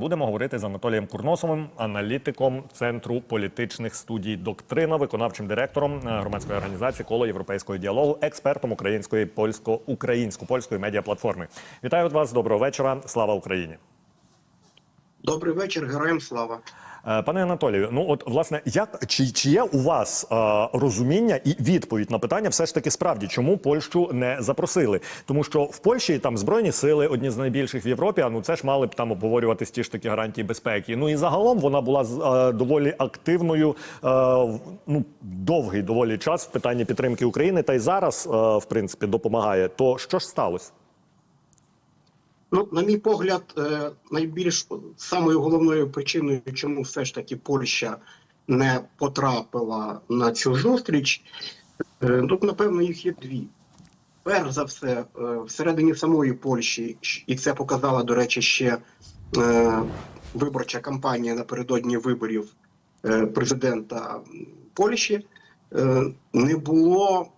Будемо говорити з Анатолієм Курносовим, аналітиком Центру політичних студій Доктрина, виконавчим директором е, громадської організації коло європейського діалогу, експертом української польсько-українсько-польської медіаплатформи. Вітаю вас. Доброго вечора. Слава Україні. Добрий вечір, героям слава. Е, Пане Анатолію, ну от власне, як чи, чи є у вас е, розуміння і відповідь на питання, все ж таки справді, чому Польщу не запросили? Тому що в Польщі там збройні сили одні з найбільших в Європі. А ну це ж мали б там обговорюватись ті ж такі гарантії безпеки. Ну і загалом вона була е, доволі активною, е, ну довгий доволі час в питанні підтримки України, та й зараз, е, в принципі, допомагає. То що ж сталося? Ну, на мій погляд, е, найбільш самою головною причиною, чому все ж таки Польща не потрапила на цю зустріч, е, тут, напевно, їх є дві. Перш за все, е, всередині самої Польщі, і це показала, до речі, ще виборча кампанія напередодні виборів президента Польщі, не було,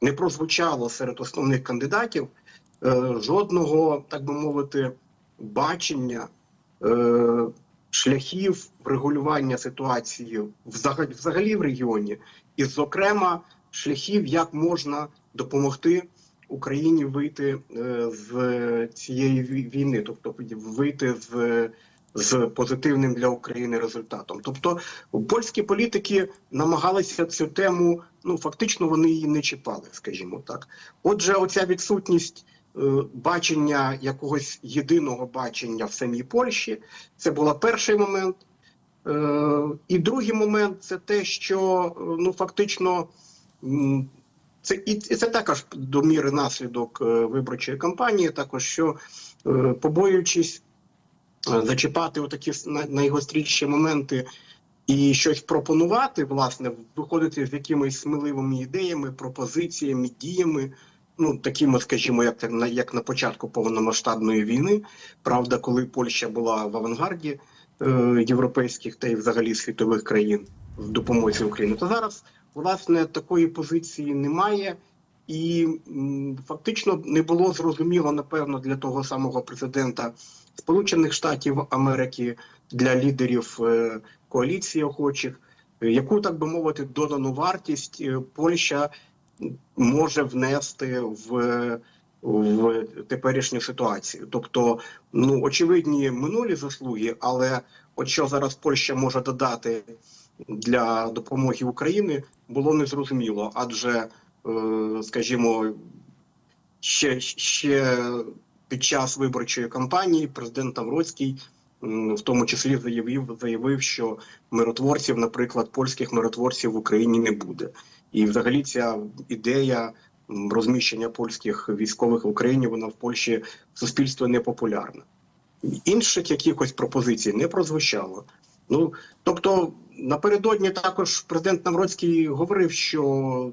не прозвучало серед основних кандидатів жодного, так би мовити, бачення е, шляхів врегулювання ситуації взагалі, в регіоні, і, зокрема, шляхів, як можна допомогти Україні вийти е, з цієї війни, тобто вийти з. З позитивним для України результатом, тобто польські політики намагалися цю тему. Ну фактично вони її не чіпали, скажімо так. Отже, оця відсутність е, бачення якогось єдиного бачення в самій Польщі, це була перший момент. Е, І другий момент це те, що е, ну фактично це і це також до міри наслідок е, виборчої кампанії, також що е, побоюючись е, зачіпати отакі найгостріші моменти і щось пропонувати, власне, виходити з якимись сміливими ідеями, пропозиціями, діями. Ну, такими, скажімо, як на як на початку повномасштабної війни. Правда, коли Польща була в авангарді е, європейських та й взагалі світових країн в допомозі Україні, то зараз власне такої позиції немає, і фактично не було зрозуміло, напевно, для того самого президента Сполучених Штатів Америки, для лідерів е, коаліції охочих, яку так би мовити додану вартість е, Польща може внести в, в теперішню ситуацію. Тобто, ну очевидні минулі заслуги, але от що зараз Польща може додати для допомоги Україні, було незрозуміло, адже, е, скажімо, ще, ще під час виборчої кампанії президент Тавроцький в тому числі заявив, заявив, що миротворців, наприклад, польських миротворців в Україні не буде. І взагалі ця ідея розміщення польських військових в Україні, вона в Польщі в суспільстві не популярна. Інших якихось пропозицій не прозвучало. Ну тобто, напередодні також президент Навроцький говорив, що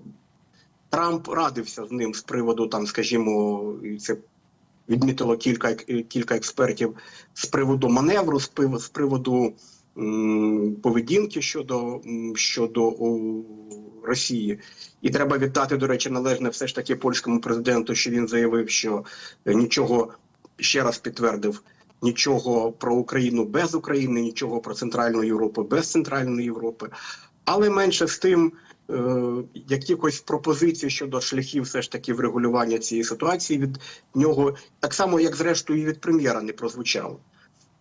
Трамп радився з ним з приводу, там, скажімо, і це відмітило кілька кілька експертів з приводу маневру, з приводу м, поведінки щодо, щодо о, Росії. І треба віддати, до речі, належне все ж таки польському президенту, що він заявив, що е, нічого ще раз підтвердив. Нічого про Україну без України, нічого про Центральну Європу без Центральної Європи. Але менше з тим, е, якихось пропозицій щодо шляхів все ж таки врегулювання цієї ситуації від нього, так само як зрештою і від прем'єра не прозвучало.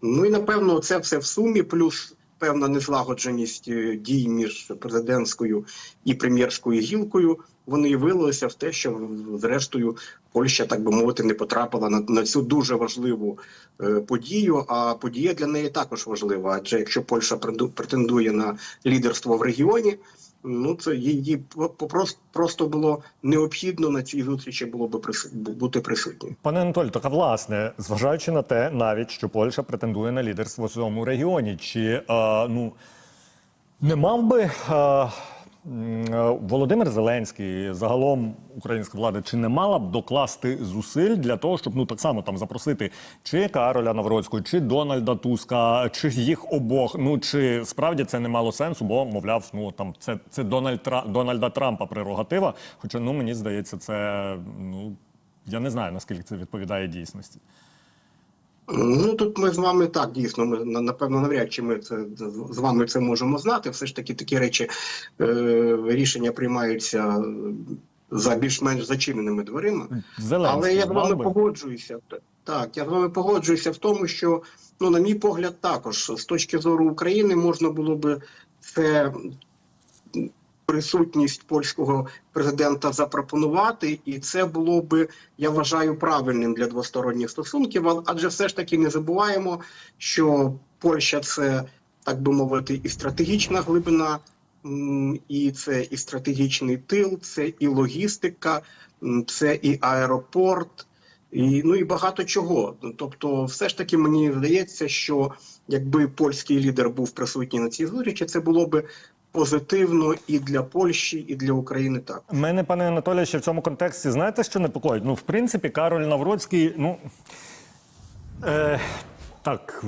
Ну і напевно, це все в сумі, плюс певна незлагодженість е, дій між президентською і прем'єрською гілкою. Вони вилилися в те, що зрештою Польща, так би мовити, не потрапила на, на цю дуже важливу е, подію. А подія для неї також важлива. Адже якщо Польща претендує на лідерство в регіоні, ну це її просто було необхідно на цій зустрічі було би бути присутнім. Пане Анатолій, так а власне, зважаючи на те, навіть що Польща претендує на лідерство в цьому регіоні, чи е, ну не мав би е, е, Володимир Зеленський, загалом українська влада, чи не мала б докласти зусиль для того, щоб ну так само там запросити чи Кароля Навроцького, чи Дональда Туска, чи їх обох? Ну чи справді це не мало сенсу, бо мовляв, ну там це, це Дональд Тра... Дональда Трампа прерогатива. Хоча ну мені здається, це ну. Я не знаю, наскільки це відповідає дійсності. Ну тут ми з вами так дійсно. Ми напевно навряд чи ми це з- вами це можемо знати. Все ж таки такі речі е, рішення приймаються за більш-менш зачиненими дверима. Зеленський Але я з вами погоджуюся. Так, я з вами погоджуюся в тому, що ну, на мій погляд, також з точки зору України можна було би це присутність польського президента запропонувати, і це було би, я вважаю, правильним для двосторонніх стосунків. Адже все ж таки не забуваємо, що Польща це так би мовити, і стратегічна глибина. І це і стратегічний тил, це і логістика, це і аеропорт, і ну і багато чого. Тобто, все ж таки мені здається, що якби польський лідер був присутній на цій зустрічі, це було би позитивно і для Польщі, і для України так. Мене, пане Анатолію, ще в цьому контексті знаєте, що непокоїть? Ну, в принципі, Кароль Навроцький, ну е, так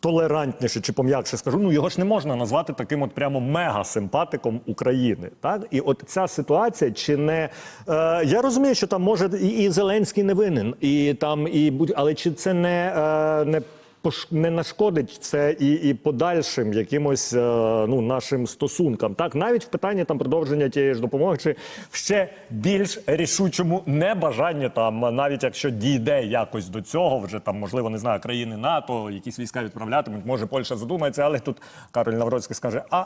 толерантніше чи пом'якше скажу. Ну його ж не можна назвати таким от прямо мега-симпатиком України. Так, і от ця ситуація, чи не е, я розумію, що там може і, і Зеленський не винен, і там і будь, але чи це не, е, не не нашкодить це і, і подальшим якимось е, ну, нашим стосункам. Так, навіть в питанні там продовження тієї ж допомоги, чи в ще більш рішучому небажанні там, навіть якщо дійде якось до цього, вже там, можливо, не знаю, країни НАТО, якісь війська відправлятимуть, може Польща задумається, але тут Кароль Навроцький скаже: а.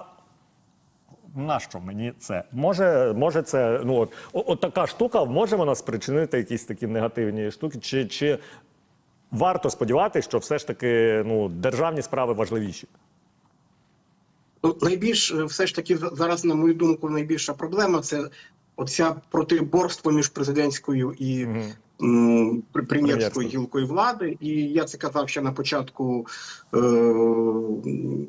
Нащо мені це? Може, може це ну от, от така штука може вона спричинити якісь такі негативні штуки, чи, чи варто сподіватися, що все ж таки ну, державні справи важливіші. Ну, найбільш е, все ж таки зараз, на мою думку, найбільша проблема це оця протиборство між президентською і прем'єрською гілкою влади. І я це казав ще на початку, е,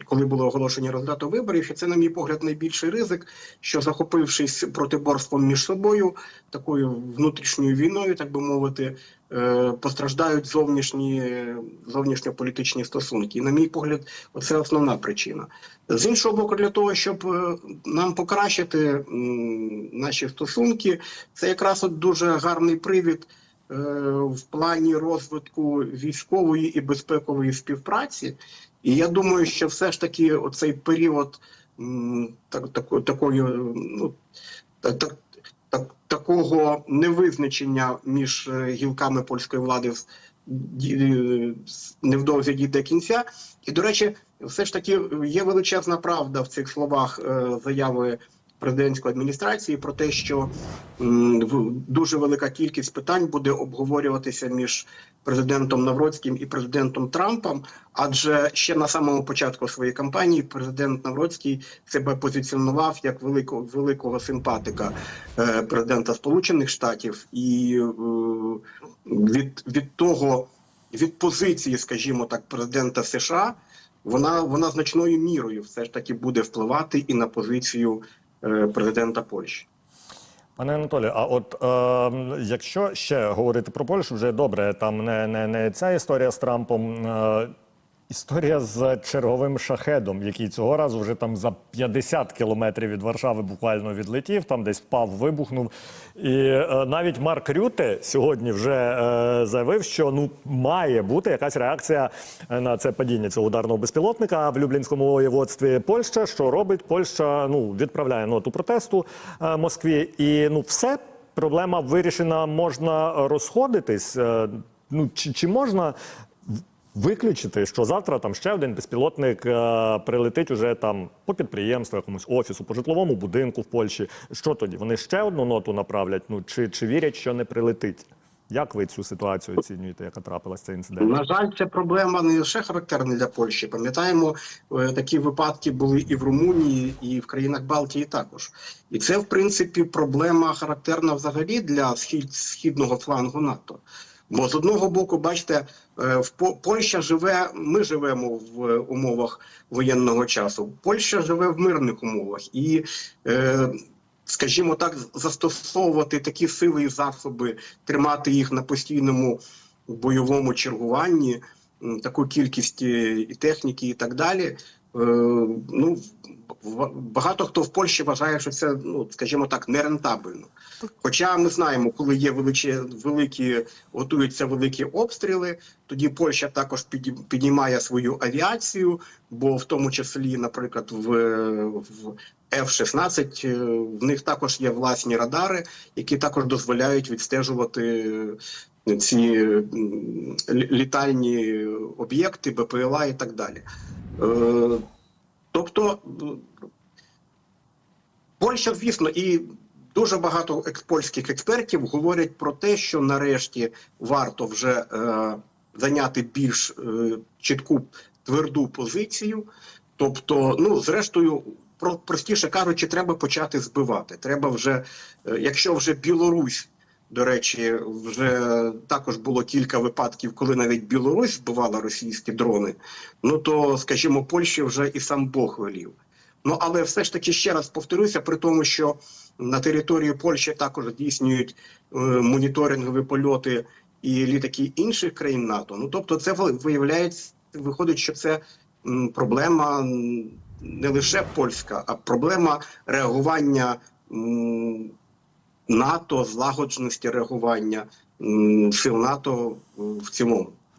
коли було оголошення результату виборів. Що це, на мій погляд, найбільший ризик, що захопившись протиборством між собою, такою внутрішньою війною, так би мовити, е, постраждають зовнішні зовнішньополітичні стосунки. І, на мій погляд, оце основна причина. З іншого боку, для того, щоб е, нам покращити наші стосунки, це якраз от дуже гарний привід в плані розвитку військової і безпекової співпраці. І я думаю, що все ж таки оцей період так, тако- такої, ну, так, так, так, такого невизначення між е, гілками польської влади з- невдовзі дійде кінця. І, до речі, все ж таки є величезна правда в цих словах е, заяви президентської адміністрації про те, що дуже велика кількість питань буде обговорюватися між президентом Навроцьким і президентом Трампом. Адже ще на самому початку своєї кампанії президент Навроцький себе позиціонував як великого великого симпатика е, президента Сполучених Штатів, і е, від, від того, від позиції, скажімо так, президента США, вона, вона значною мірою все ж таки буде впливати і на позицію президента Польщі. Пане Анатолію, а от е, якщо ще говорити про Польщу, вже добре, там не, не, не ця історія з Трампом. Е, Історія з черговим шахедом, який цього разу вже там за 50 кілометрів від Варшави буквально відлетів, там десь впав, вибухнув. І е, навіть Марк Рюте сьогодні вже е, заявив, що ну має бути якась реакція на це падіння цього ударного безпілотника в Люблінському воєводстві. Польща, що робить? Польща ну відправляє ноту протесту е, Москві, і ну все проблема вирішена. Можна розходитись. Е, ну чи, чи можна виключити, що завтра там ще один безпілотник е, прилетить уже там по підприємству, якомусь офісу, по житловому будинку в Польщі. Що тоді? Вони ще одну ноту направлять? Ну чи, чи вірять, що не прилетить? Як ви цю ситуацію оцінюєте, яка трапилася цей інцидент? На жаль, ця проблема не лише характерна для Польщі. Пам'ятаємо, е, такі випадки були і в Румунії, і в країнах Балтії також. І це, в принципі, проблема характерна взагалі для схід, східного флангу НАТО. Бо з одного боку, бачите, е, в По- Польща живе, ми живемо в е, умовах воєнного часу. Польща живе в мирних умовах і. Е, Скажімо так, застосовувати такі сили і засоби, тримати їх на постійному бойовому чергуванні, таку кількість і техніки, і так далі. Ну, в- багато хто в Польщі вважає, що це, ну, скажімо так, нерентабельно. Хоча ми знаємо, коли є величі, великі, готуються великі обстріли, тоді Польща також піднімає свою авіацію, бо в тому числі, наприклад, в, в F-16 е, в них також є власні радари, які також дозволяють відстежувати е, ці літальні об'єкти, БПЛА і так далі. Е, Тобто Польща, звісно, і дуже багато польських експертів говорять про те, що нарешті варто вже е, зайняти більш е, чітку тверду позицію. Тобто, ну зрештою, про простіше кажучи, треба почати збивати. Треба вже, е, якщо вже Білорусь. До речі, вже також було кілька випадків, коли навіть Білорусь збивала російські дрони. Ну то, скажімо, Польщі вже і сам Бог велів. Ну але все ж таки ще раз повторюся, при тому, що на території Польщі також здійснюють е, моніторингові польоти і літаки інших країн НАТО. Ну тобто, це виявляється, виходить, що це м, проблема не лише польська, а проблема реагування м, НАТО, злагодженості реагування сил НАТО в цілому.